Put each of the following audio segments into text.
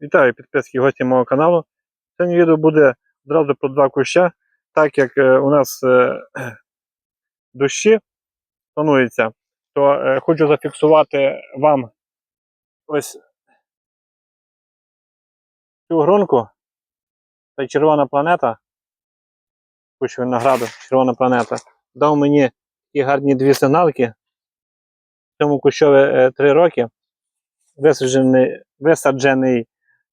Вітаю підписки гості мого каналу. Сьогодні відео буде одразу про два куща, так як е, у нас е, дощі планується, то е, хочу зафіксувати вам ось цю гронку. Це червона планета. Кущ винограду, червона планета. Дав мені такі гарні дві сигналки. Цьому кущові 3 роки. Висаджений, висаджений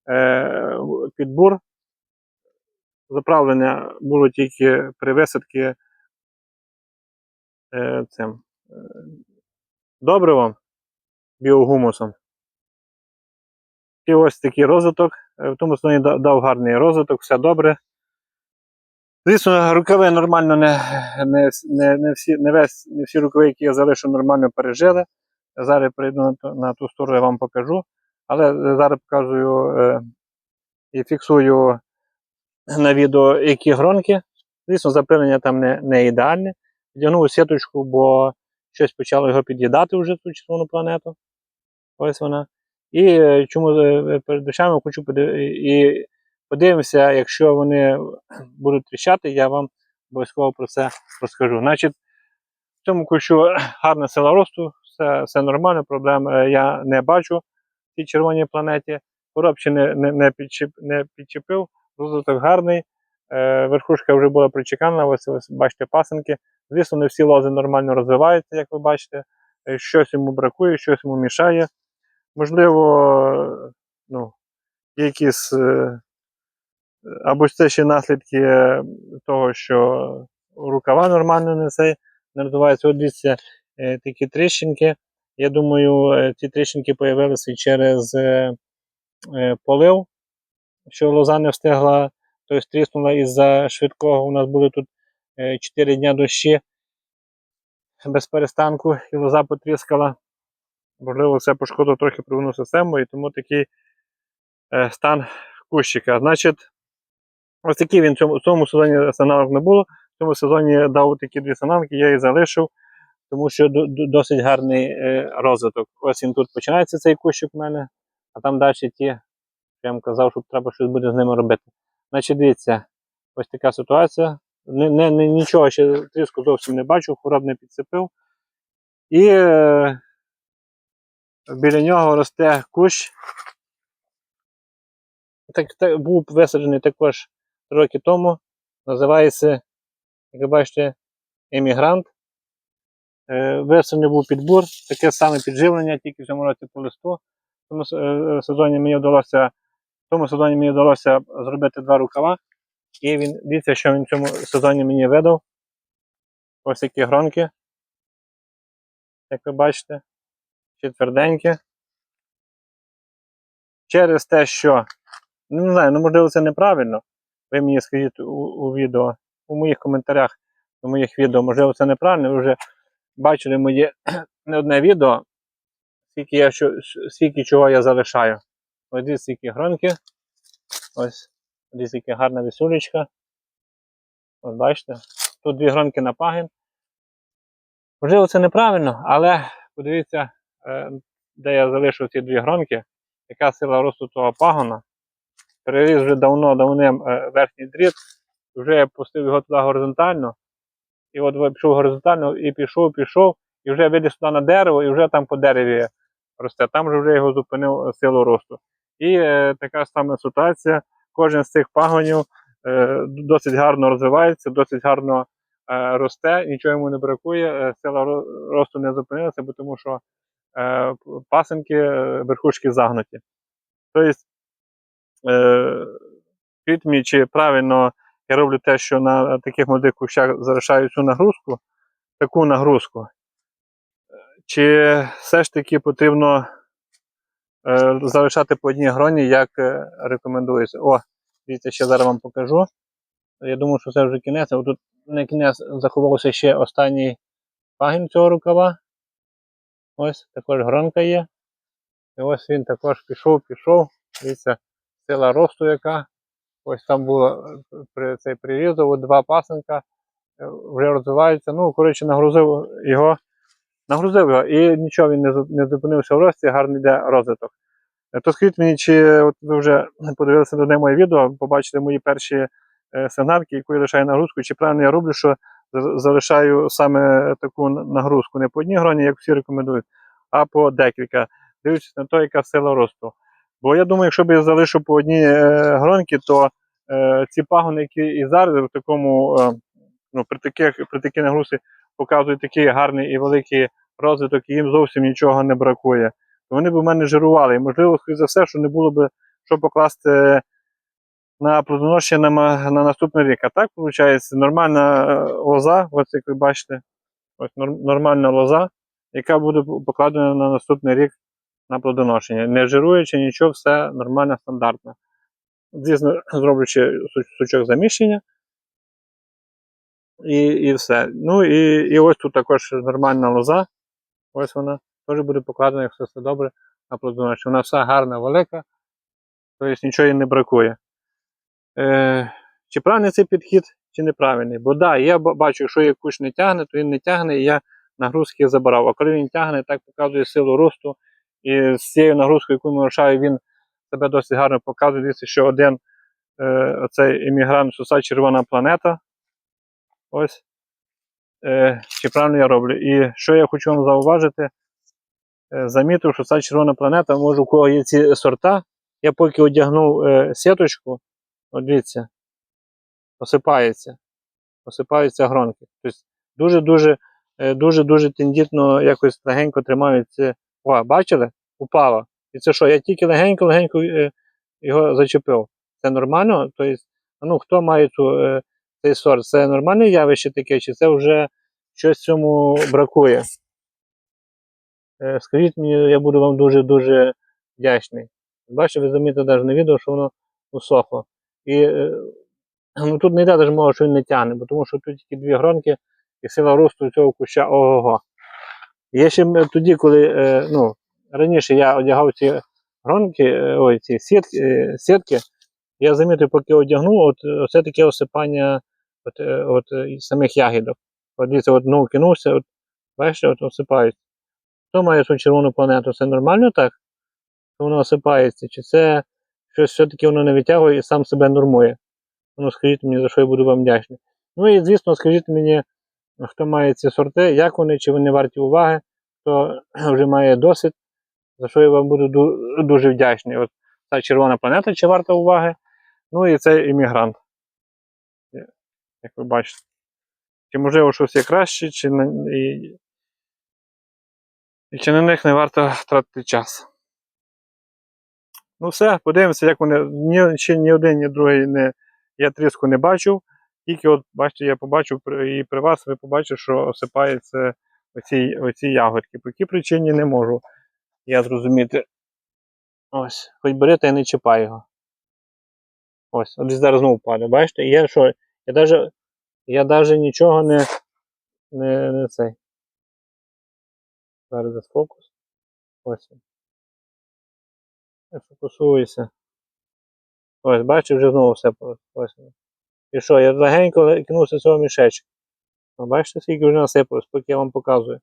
е, підбур. Заправлення було тільки при висадці е, цим е, добривом, біогумусом. І ось такий розвиток. Е, В тому да- дав гарний розвиток, все добре. Звісно, рукави нормально не, не, не, не, всі, не, весь, не всі рукави, які я залишив, нормально пережили. Зараз прийду на, ту- на ту сторону, я вам покажу. Але е, зараз показую е, і фіксую на відео, які гронки. Звісно, запилення там не, не ідеальне. Вдягнув сіточку, бо щось почало його під'їдати вже цю червону планету. Ось вона. І е, чому перед дощами хочу подив- і подивимося, якщо вони будуть тріщати, я вам обов'язково про це розкажу. Значить, в цьому кущу гарна сила росту, все, все нормально, проблем я не бачу цій червоній планеті. Хвороб ще не, не, не, підчеп, не підчепив, розвиток гарний. Е, верхушка вже була причекана, ось, ось бачите пасенки. Звісно, не всі лози нормально розвиваються, як ви бачите. Е, Щось йому бракує, щось йому мішає. Можливо, ну, якісь е, або це ще наслідки того, що рукава нормально не цей не розвиваються. От дивіться, е, такі тріщинки. Я думаю, е, ці тріщинки з'явилися через е, е, полив, що лоза не встигла, тобто тріснула із-за швидкого. У нас були тут 4 дня дощі без перестанку, і лоза потріскала. Можливо, це пошкодило трохи провину систему, і тому такий е, стан кущика. Значить, ось такий він в цьому, в цьому сезоні саналок не було. В цьому сезоні дав такі дві саналки, я їх залишив, тому що до- до- досить гарний е, розвиток. Ось він тут починається цей кущик у мене, а там далі ті, я вам казав, що треба щось буде з ними робити. Значить, дивіться, ось така ситуація. Не, не, не, нічого ще тріску зовсім не бачу, хвороб не підцепив. І е, біля нього росте кущ. Так, так, був висаджений також роки тому. Називається, як ви бачите, емігрант. Е, висаджений був підбор, таке саме підживлення, тільки в цьому році по листу. В тому е, сезоні мені вдалося, в тому сезоні мені вдалося зробити два рукава. І він, дивіться, що він в цьому сезоні мені видав. Ось такі гронки. Як ви бачите, ще тверденькі. Через те, що, ну, не знаю, ну можливо, це неправильно. Ви мені скажіть у, у відео, у моїх коментарях, у моїх відео, можливо, це неправильно. Ви вже бачили моє не одне відео, скільки я скільки чого я залишаю. Ось дивіться, які гронки. Ось, дивіться, яка гарна вісулечка. Ось бачите. Тут дві гронки на пагін. Можливо, це неправильно, але подивіться, е, де я залишив ці дві гронки, яка сила росту того пагона. Переріз вже давно давним е, верхній дріт, вже я пустив його туди горизонтально. І от пішов горизонтально і пішов, пішов, і вже виліз туди на дерево, і вже там по дереві росте. Там же вже його зупинив е, силу росту. І е, така ж сама ситуація. Кожен з цих пагонів е, досить гарно розвивається, досить гарно е, росте, нічого йому не бракує, е, сила росту не зупинилася, бо тому що е, пасенки, е, верхушки загнуті. Тобто, е, чи правильно я роблю те, що на таких молодих кущах залишаю цю нагрузку, таку нагрузку, чи все ж таки потрібно е, залишати по одній гроні, як е, рекомендується. О, дивіться, ще зараз вам покажу. Я думаю, що це вже кінець, тут не кінець заховався ще останній пагін цього рукава. Ось також гронка є. І ось він також пішов, пішов. Дивіться, сила росту яка. Ось там було е, при цей прирізав, два пасенка е, вже розвиваються. Ну, коротше, нагрузив його, нагрузив його, і нічого він не не зупинився в рості, гарний йде розвиток. Е, То скажіть мені, чи от ви вже подивилися до моє відео, побачили мої перші сигналки, яку я лишаю нагрузку, чи правильно я роблю, що залишаю саме таку нагрузку не по одній гроні, як всі рекомендують, а по декілька, дивлячись на те, яка сила росту. Бо я думаю, якщо б я залишив по одній е, гронці, то е, ці пагони, які і зараз в такому, е, ну, при таких при такій нагрузці показують такий гарний і великий розвиток, і їм зовсім нічого не бракує. То вони б у мене жирували. І можливо, скоріше за все, що не було б що покласти на плодоношення на, на наступний рік. А так, виходить, нормальна лоза, ось як ви бачите, ось нор- нормальна лоза, яка буде покладена на наступний рік на плодоношення. Не жируючи нічого, все нормально, стандартно. Звісно, зроблю сучок заміщення. І, і все. Ну і, і ось тут також нормальна лоза. Ось вона теж буде покладена, якщо все добре, на плодоношення. Вона вся гарна, велика, тобто нічого їй не бракує. Е, чи правильний цей підхід, чи неправильний? Бо да, я бачу, якщо як куш не тягне, то він не тягне, і я нагрузки забирав. А коли він тягне, так показує силу росту. І з цією нагрузкою, яку він вирушає, він себе досить гарно показує. Дивіться, що один е, оцей емігрант Суса Червона планета. Ось. Е, чи правильно я роблю? І що я хочу вам зауважити, е, замітив, що ця червона планета, може, у кого є ці сорта. Я поки одягнув е, сіточку, от дивіться, осипається. Осипаються гронки. Тобто дуже-дуже е, дуже-дуже тендітно якось легенько тримаються. О, бачили? Упало. І це що? Я тільки легенько-легенько е, його зачепив. Це нормально? Тобто, ну, хто має цю, е, цей сорт? Це нормальне явище таке, чи це вже щось цьому бракує? Е, Скажіть мені, я буду вам дуже-дуже вдячний. Бачите, ви замітите навіть на відео, що воно усохло. І ну, тут не йде мова, що він не тягне, бо тому що тут тільки дві гронки і сила росту цього куща ого-го. Є ще тоді, коли е, ну, раніше я одягав ці гронки, е, ой, ці сітки, е, сітки, я замітив, поки одягнув, от е, це таке осипання от, от, самих ягідок. От дивіться, от, ну, кинувся, от, бачите, от осипають. Хто має цю червону планету? Це нормально так? Що воно осипається? Чи це щось все-таки воно не витягує і сам себе нормує? Ну, скажіть мені, за що я буду вам вдячний. Ну і звісно, скажіть мені, хто має ці сорти, як вони, чи вони варті уваги, хто вже має досвід, за що я вам буду дуже вдячний. От ця червона планета, чи варта уваги, ну і цей іммігрант. Як ви бачите. Чи можливо щось є краще, чи на, і, і чи на них не варто тратити час. Ну все, подивимося, як вони. Ні, ще ні один, ні другий не, я тріску не бачив. Тільки от, бачите, я побачив і при вас, ви побачите, що осипається оці, оці ягодки. По якій причині не можу я зрозуміти. Ось, хоч бери та й не чіпай його. Ось, от зараз знову падає. Бачите, я що? Я даже, я даже нічого не, не, не цей. Зараз десь фокус. Ось. він. Не фокусується. Ось, бачите, вже знову все ось. І що, я легенько кинувся цього мішечка. Ну, бачите, скільки вже насипалось, поки я вам показую.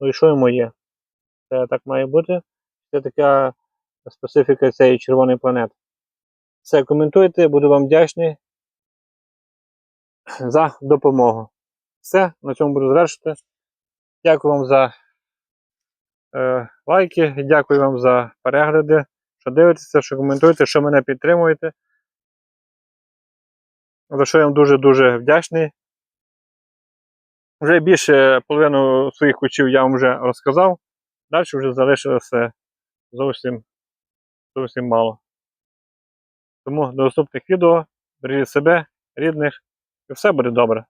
Ну і що йому є? Це так має бути. Це така специфіка цієї червоної планети. Все, коментуйте, буду вам вдячний за допомогу. Все, на цьому буду завершити. Дякую вам за е, лайки, дякую вам за перегляди, що дивитеся, що коментуєте, що мене підтримуєте. За що я вам дуже-дуже вдячний. Вже більше половину своїх очів я вам вже розказав. Далі вже залишилося зовсім, зовсім мало. Тому до наступних відео бережіть себе, рідних, і все буде добре.